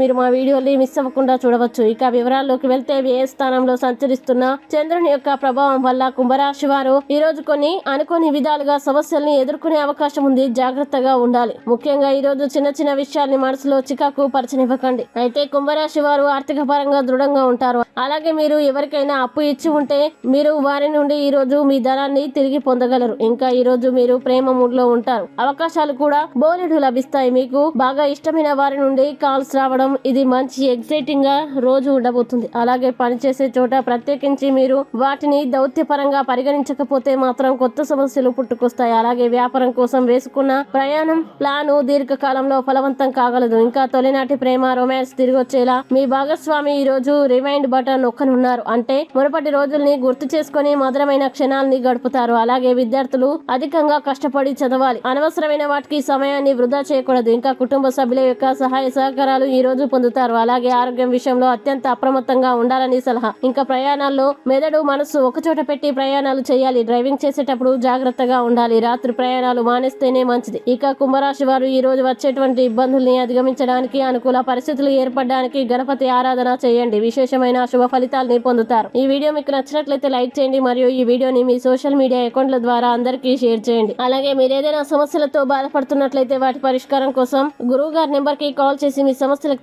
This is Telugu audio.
మీరు మా వీడియోని మిస్ అవ్వకుండా చూడవచ్చు. ఇక వివరాల్లోకి వెళ్తే ఏ స్థానంలో సంచరిస్తున్న చంద్రుని యొక్క ప్రభావం వల్ల కుంభరాశి వారు ఈ రోజు కొన్ని అనుకోని విధాలుగా సమస్యల్ని ఎదుర్కొనే అవకాశం ఉంది. జాగ్రత్తగా ఉండాలి. ముఖ్యంగా ఈ రోజు చిన్న చిన్న విషయాల్ని మనసులో చికాకు పరచనివ్వకండి. అయితే కుంభరాశి వారు ఆర్థిక పరంగా దృఢంగా ఉంటారు. అలాగే మీరు ఎవరికైనా అప్పు ఇచ్చి ఉంటే మీరు వారి నుండి ఈ రోజు మీ ధనాన్ని తిరిగి పొందగలరు. ఇంకా ఈ రోజు మీరు ప్రేమ మూడ్లో ఉంటారు. అవకాశాలు కూడా బోలెడు లభిస్తాయి. మీకు బాగా ఇష్టమైన వారి నుండి కాల్స్ రావడం ఇది మంచి ఎగ్జైటింగ్గా రోజు ఉండబోతుంది. అలాగే పనిచేసే చోట ప్రత్యేకించి మీరు వాటిని దౌత్యపరంగా పరిగణించకపోతే మాత్రం కొత్త సమస్యలు పుట్టుకొస్తాయి. అలాగే వ్యాపారం కోసం వేసుకున్న ప్రయాణం ప్లాను దీర్ఘకాలంలో ఫలవంతం కాగలదు. ఇంకా తొలినాటి ప్రేమ రొమాన్స్ తిరిగి వచ్చేలా మీ భాగస్వామి ఈ రోజు రిమైండ్ బటన్ నొక్కనున్నారు. అంటే మునుపటి రోజుల్ని గుర్తు చేసుకుని మధురమైన క్షణాల్ని గడుపుతారు. అలాగే విద్యార్థులు అధికంగా కష్టపడి చదవాలి. అనవసరమైన వాటికి సమయాన్ని వృధా చేయకూడదు. ఇంకా కుటుంబ సభ్యుల యొక్క సహాయ సహకారాలు ఈ రోజు పొందుతారు. అలాగే ఆరోగ్యం విషయంలో అత్యంత అప్రమత్తంగా ఉండాలని సలహా. ఇంకా ప్రయాణాల్లో మెదడు మనసు ఒకచోట పెట్టి ప్రయాణాలు చేయాలి. డ్రైవింగ్ చేసేటప్పుడు జాగ్రత్తగా ఉండాలి. రాత్రి ప్రయాణాలు మానేస్తేనే మంచిది. ఇక కుంభరాశి వారు ఈ రోజు వచ్చేటువంటి ఇబ్బందుల్ని అధిగమించడానికి అనుకూల పరిస్థితులు ఏర్పడడానికి గణపతి ఆరాధన చేయండి. విశేషమైన శుభ ఫలితాలని పొందుతారు. ఈ వీడియో మీకు నచ్చినట్లయితే లైక్ చేయండి. మరియు ఈ వీడియోని మీ సోషల్ మీడియా అకౌంట్ల ద్వారా అందరికీ షేర్ చేయండి. అలాగే మీరు ఏదైనా సమస్యలతో బాధపడుతున్నట్లయితే వాటి పరిష్కారం కోసం గురువు గారి నెంబర్కి కాల్ చేసి మీ సమస్యలకు